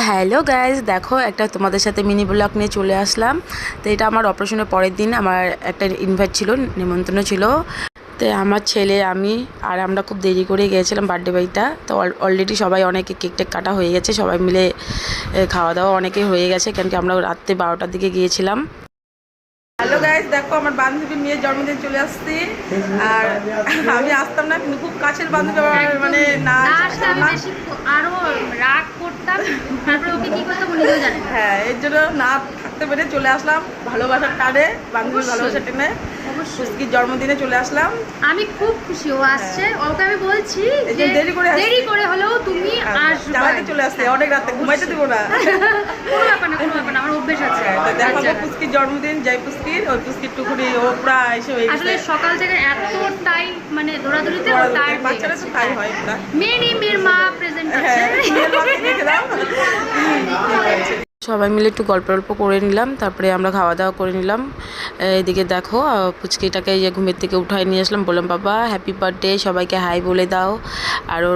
Hello guys দেখো, একটা তোমাদের সাথে মিনি ব্লগ নিয়ে চলে আসলাম। তো এটা আমার অপারেশনের পরের দিন। আমার একটা ইনভাইট ছিল, নিমন্ত্রণ ছিল। তো আমার ছেলে, আমি আর আমরা খুব দেরি করে গিয়েছিলাম বার্থডে বাড়িটা তো অলরেডি সবাই অনেকে কেক টেক কাটা হয়ে গেছে। সবাই মিলে খাওয়া দাওয়া অনেকে হয়ে গেছে। কেন কি আমরা রাত্রে বারোটার দিকে গিয়েছিলাম। হ্যালো গাইস দেখো, আমার বান্ধবীর মেয়ের জন্মদিন চলে আসছে। আর আমি আসতাম না খুব কাছের বান্ধবী মানে না আরও রাগ তারপরে ওকে কি করতাম উনি তো জানেন? হ্যাঁ এর জন্য না থাকতে পেরে চলে আসলাম ভালোবাসার টানে বান্ধবীর। ভালোবাসার টেনে। সুস্কির জন্মদিনে চলে আসলাম। আমি খুব খুশি ও আসছে। ওকে আমি বলছি যে দেরি করে দেরি করে হলেও তুমি আসবে। জ্বালাতে চলে আসছে অনেক রাতে ঘুমাইতে দেবো না। কোনো ব্যাপার না কোনো ব্যাপার না আমার অভ্যেস আছে হ্যাঁ, তো দেখাবো আচ্ছা। পুস্কির জন্মদিন জয় পুস্কির ওই পুস্কির টুকুরি ও প্রায় এসে হয়ে আসলে সকাল থেকে এত টাইম মানে দৌড়াদৌড়িতে ও বাচ্চারা তো তাই হয় ওরা মেয়ে নেই মেয়ের মা প্রেজেন্ট আছে। হ্যাঁ সবাই মিলে একটু গল্প গল্প করে নিলাম তারপরে আমরা খাওয়া দাওয়া করে নিলাম। এদিকে দেখো পুচকিটাকে ইয়ে ঘুমের থেকে উঠায় নিয়ে আসলাম বললাম বাবা হ্যাপি বার্থডে সবাইকে হাই বলে দাও। আর ওর